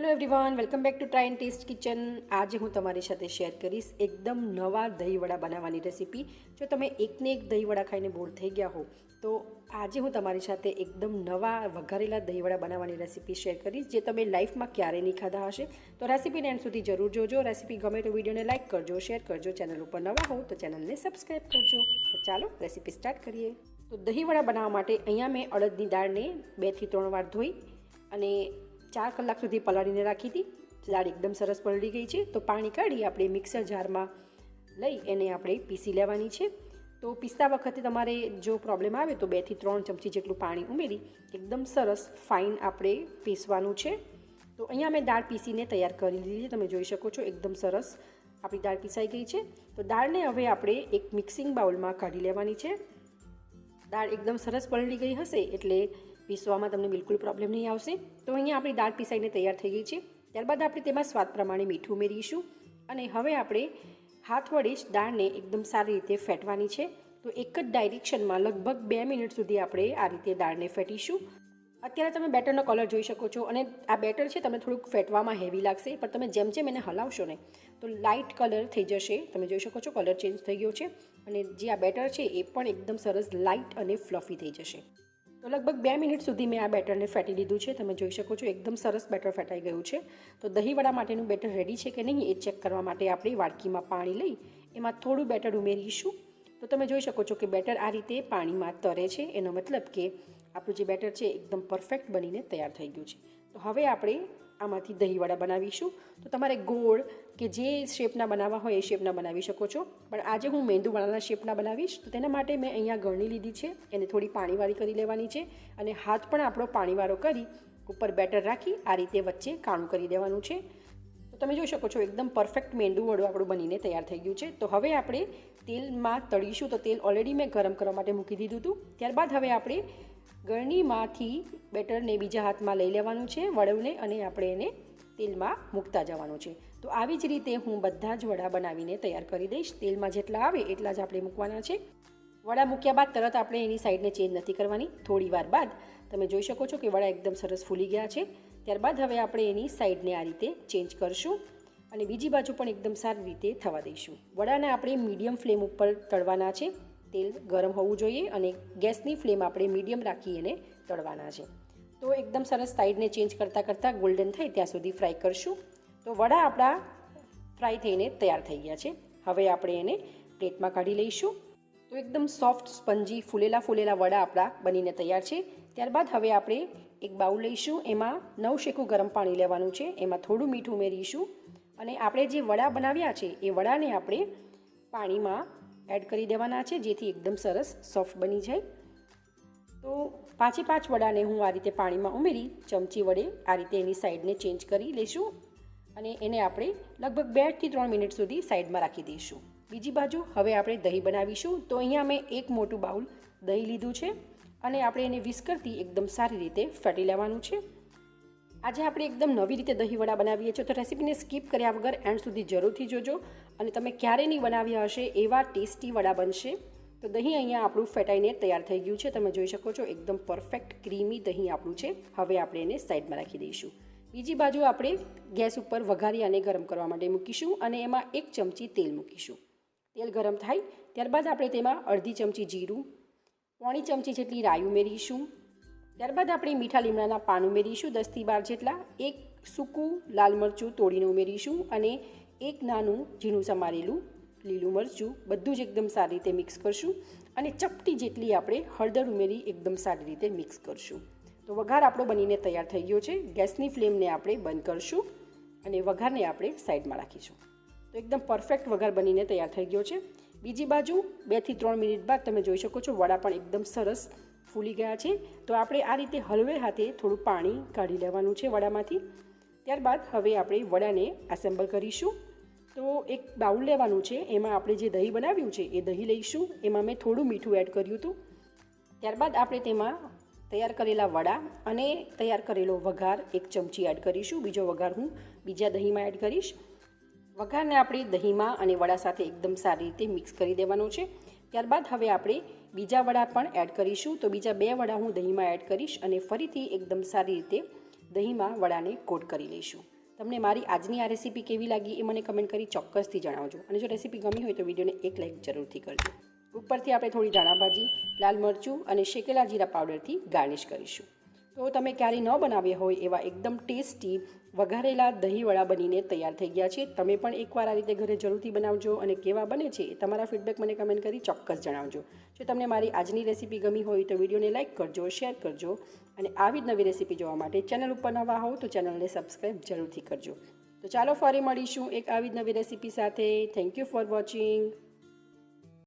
Hello everyone welcome back to try and taste kitchen આજે હું તમારી સાથે શેર કરીશ એકદમ નવા દહીંવડા બનાવવાની રેસીપી જો તમે એકને એક દહીંવડા ખાઈને બોર થઈ ગયા હો, તો આજે હું તમારી સાથે એકદમ નવા વઘારેલા દહીંવડા બનાવવાની રેસીપી શેર કરીશ, જે તમે લાઈફમાં ક્યારેય નહીં ખાધા હશે. તો રેસીપીને એન્ડ સુધી જરૂર જોજો. રેસીપી ગમે તો વિડીયોને લાઇક કરજો શેર કરજો ચેનલ ઉપર નવા હો તો ચેનલને સબસ્ક્રાઈબ કરજો. તો ચાલો રેસીપી સ્ટાર્ટ કરીએ. તો દહીંવડા બનાવવા માટે અહીંયા મેં અડદની દાળને બેથી ત્રણ વાર ધોઈ અને ચાર કલાક સુધી પલાળીને રાખી હતી દાળ એકદમ સરસ પલળી ગઈ છે. તો પાણી કાઢી આપણે મિક્સર જારમાં લઈ એને આપણે પીસી લેવાની છે. તો પીસતા વખતે તમારે જો પ્રોબ્લેમ આવે તો બેથી ત્રણ ચમચી જેટલું પાણી ઉમેરી એકદમ સરસ ફાઇન આપણે પીસવાનું છે. તો અહીંયા મેં દાળ પીસીને તૈયાર કરી લીધી છે. તમે જોઈ શકો છો એકદમ સરસ આપણી દાળ પીસાઈ ગઈ છે. તો દાળને હવે આપણે એક મિક્સિંગ બાઉલમાં કાઢી લેવાની છે. દાળ એકદમ સરસ પલળી ગઈ હશે એટલે પીસવામાં તમને બિલકુલ પ્રોબ્લેમ નહીં આવશે. તો અહીંયા આપણી દાળ પીસાઈને તૈયાર થઈ ગઈ છે. ત્યારબાદ આપણે તેમાં સ્વાદ પ્રમાણે મીઠું ઉમેરીશું. અને હવે આપણે હાથ વડે જ દાળને એકદમ સારી રીતે ફેટવાની છે. તો એક જ ડાયરેક્શનમાં લગભગ બે મિનિટ સુધી આપણે આ રીતે દાળને ફેટીશું. અત્યારે તમે બેટરનો કલર જોઈ શકો છો. અને આ બેટર છે, તમને થોડુંક ફેટવામાં હેવી લાગશે, પણ તમે જેમ જેમ એને હલાવશો ને, તો લાઇટ કલર થઈ જશે. તમે જોઈ શકો છો કલર ચેન્જ થઈ ગયો છે. અને જે આ બેટર છે, એ પણ એકદમ સરસ લાઇટ અને ફ્લફી થઈ જશે. તો લગભગ બે મિનિટ સુધી મેં આ બેટરને ફેટી લીધું છે. તમે જોઈ શકો છો, એકદમ સરસ બેટર ફેટાઈ ગયું છે. તો દહીંવડા માટેનું બેટર રેડી છે કે નહીં એ ચેક કરવા માટે આપણે વાડકીમાં પાણી લઈ એમાં થોડું બેટર ઉમેરીશું. તો તમે જોઈ શકો છો કે બેટર આ રીતે પાણીમાં તરે છે. એનો મતલબ કે આપણું જે બેટર છે એકદમ પરફેક્ટ બનીને તૈયાર થઈ ગયું છે. તો હવે આપણે આમાંથી દહીંવડા બનાવીશું. તો તમારે ગોળ કે જે શેપના બનાવવા હોય એ શેપના બનાવી શકો છો. પણ આજે હું મેંદુવડાના શેપના બનાવીશ. તો તેના માટે મેં અહીંયા ગળણી લીધી છે. એને થોડી પાણીવાળી કરી લેવાની છે અને હાથ પણ આપણો પાણીવાળો કરી ઉપર બેટર રાખી આ રીતે વચ્ચે કાણું કરી દેવાનું છે. તો તમે જોઈ શકો છો એકદમ પરફેક્ટ મેંદુવડું આપણું બનીને તૈયાર થઈ ગયું છે. તો હવે આપણે તેલમાં તળીશું. તો તેલ ઓલરેડી મેં ગરમ કરવા માટે મૂકી દીધું હતું. ત્યારબાદ હવે આપણે ગળણીમાંથી બેટરને બીજા હાથમાં લઈ લેવાનું છે, વડવને અને આપણે એને તેલમાં મૂકતા જવાનું છે. તો આવી જ રીતે હું બધા જ વડા બનાવીને તૈયાર કરી દઈશ. તેલમાં જેટલા આવે એટલા જ આપણે મૂકવાના છે. વડા મૂક્યા બાદ તરત આપણે એની સાઈડને ચેન્જ નથી કરવાની. થોડી વાર બાદ તમે જોઈ શકો છો કે વડા એકદમ સરસ ફૂલી ગયા છે. ત્યારબાદ હવે આપણે એની સાઈડને આ રીતે ચેન્જ કરશું અને બીજી બાજુ પણ એકદમ સારી રીતે થવા દઈશું. વડાને આપણે મીડિયમ ફ્લેમ ઉપર તળવાના છે. તેલ ગરમ હોવું જોઈએ અને ગેસની ફ્લેમ આપણે મીડિયમ રાખી એને તળવાના છે. તો એકદમ સરસ સાઈડને ચેન્જ કરતાં કરતાં ગોલ્ડન થાય ત્યાં સુધી ફ્રાય કરશું. તો વડા આપણા ફ્રાય થઈને તૈયાર થઈ ગયા છે. હવે આપણે એને પ્લેટમાં કાઢી લઈશું. તો એકદમ સોફ્ટ સ્પંજી, ફૂલેલા ફૂલેલા વડા આપણા બનીને તૈયાર છે. ત્યારબાદ હવે આપણે એક બાઉલ લઈશું. એમાં નવ શેકું ગરમ પાણી લેવાનું છે. એમાં થોડું મીઠું ઉમેરીશું. અને આપણે જે વડા બનાવ્યા છે, એ વડાને આપણે પાણીમાં એડ કરી દેવાના છે, જેથી એકદમ સરસ સોફ્ટ બની જાય. તો પાંચે પાંચ વડાને હું આ રીતે પાણીમાં ઉમેરી, ચમચી વડે આ રીતે એની સાઈડને ચેન્જ કરી લઈશું અને એને આપણે લગભગ બેથી ત્રણ મિનિટ સુધી સાઈડમાં રાખી દઈશું. બીજી બાજુ હવે આપણે દહીં બનાવીશું. તો અહીંયા મેં એક મોટું બાઉલ દહીં લીધું છે અને આપણે એને વિસ્કરથી એકદમ સારી રીતે ફેટી લેવાનું છે. આજે આપણે એકદમ નવી રીતે દહીં વડા બનાવીએ છીએ. તો રેસીપીને સ્કીપ કર્યા વગર એન્ડ સુધી જરૂરથી જોજો અને તમે ક્યારે નહીં બનાવ્યા હશે એવા ટેસ્ટી વડા બનશે. તો દહીં અહીંયા આપણું ફેટાઈને તૈયાર થઈ ગયું છે. તમે જોઈ શકો છો એકદમ પરફેક્ટ ક્રીમી દહીં આપણું છે. હવે આપણે એને સાઈડમાં રાખી દઈશું. બીજી બાજુ આપણે ગેસ ઉપર વઘારી અને ગરમ કરવા માટે મૂકીશું અને એમાં એક ચમચી તેલ મૂકીશું. તેલ ગરમ થાય ત્યારબાદ આપણે તેમાં અડધી ચમચી જીરું, પોણી ચમચી જેટલી રાઈ ઉમેરીશું ત્યારબાદ આપણે મીઠા લીમડાના પાન ઉમેરીશું દસથી બાર જેટલા, એક સૂકું લાલ મરચું તોડીને ઉમેરીશું અને એક નાનું ઝીણું સમારેલું લીલું મરચું, બધું જ એકદમ સારી રીતે મિક્સ કરશું અને ચપટી જેટલી આપણે હળદર ઉમેરી એકદમ સારી રીતે મિક્સ કરશું. તો વઘાર આપણો બનીને તૈયાર થઈ ગયો છે. ગેસની ફ્લેમને આપણે બંધ કરશું અને વઘારને આપણે સાઈડમાં રાખીશું. તો એકદમ પરફેક્ટ વઘાર બનીને તૈયાર થઈ ગયો છે. બીજી બાજુ બેથી ત્રણ મિનિટ બાદ તમે જોઈ શકો છો વડા પણ એકદમ સરસ ફૂલી ગયા છે. તો આપણે આ રીતે હળવે હાથે થોડું પાણી કાઢી લેવાનું છે વડામાંથી. ત્યારબાદ હવે આપણે વડાને એસેમ્બલ કરીશું. તો એક બાઉલ લેવાનું છે. એમાં આપણે જે દહીં બનાવ્યું છે એ દહીં લઈશું. એમાં મેં થોડું મીઠું એડ કર્યું હતું. ત્યારબાદ આપણે તેમાં તૈયાર કરેલા વડા અને તૈયાર કરેલો વઘાર એક ચમચી એડ કરીશું. બીજો વઘાર હું બીજા દહીંમાં એડ કરીશ. વઘારને આપણે દહીંમાં અને વડા સાથે એકદમ સારી રીતે મિક્સ કરી દેવાનો છે. ત્યારબાદ હવે આપણે બીજા વડા પણ એડ કરીશું. તો બીજા બે વડા હું દહીંમાં એડ કરીશ અને ફરીથી એકદમ સારી રીતે દહીંમાં વડાને કોટ કરી લઈશું. તમને મારી આજની આ રેસીપી કેવી લાગી એ મને કમેન્ટ કરી ચોક્કસથી જણાવજો. અને જો રેસીપી ગમી હોય તો વિડીયોને એક લાઈક જરૂરથી કરજો. ઉપરથી આપણે થોડી ધાણા ભાજી લાલ મરચું અને શેકેલા જીરા પાવડરથી ગાર્નિશ કરીશું. તો તમે ક્યારેય ન બનાવ્યા હોય એવા એકદમ ટેસ્ટી વઘારેલા દહીંવડા બનીને તૈયાર થઈ ગયા છે. તમે પણ એકવાર આ રીતે ઘરે જરૂરથી બનાવજો અને કેવા બને છે તમારા ફીડબેક મને કમેન્ટ કરી ચોક્કસ જણાવજો. જો તમને મારી આજની રેસીપી ગમી હોય તો વિડીયોને લાઇક કરજો શેર કરજો અને આવી જ નવી રેસીપી જોવા માટે ચેનલ ઉપર નવા હોવ તો ચેનલને સબસ્ક્રાઈબ જરૂરથી કરજો. તો ચાલો ફરી મળીશું એક આવી જ નવી રેસીપી સાથે. Thank you for watching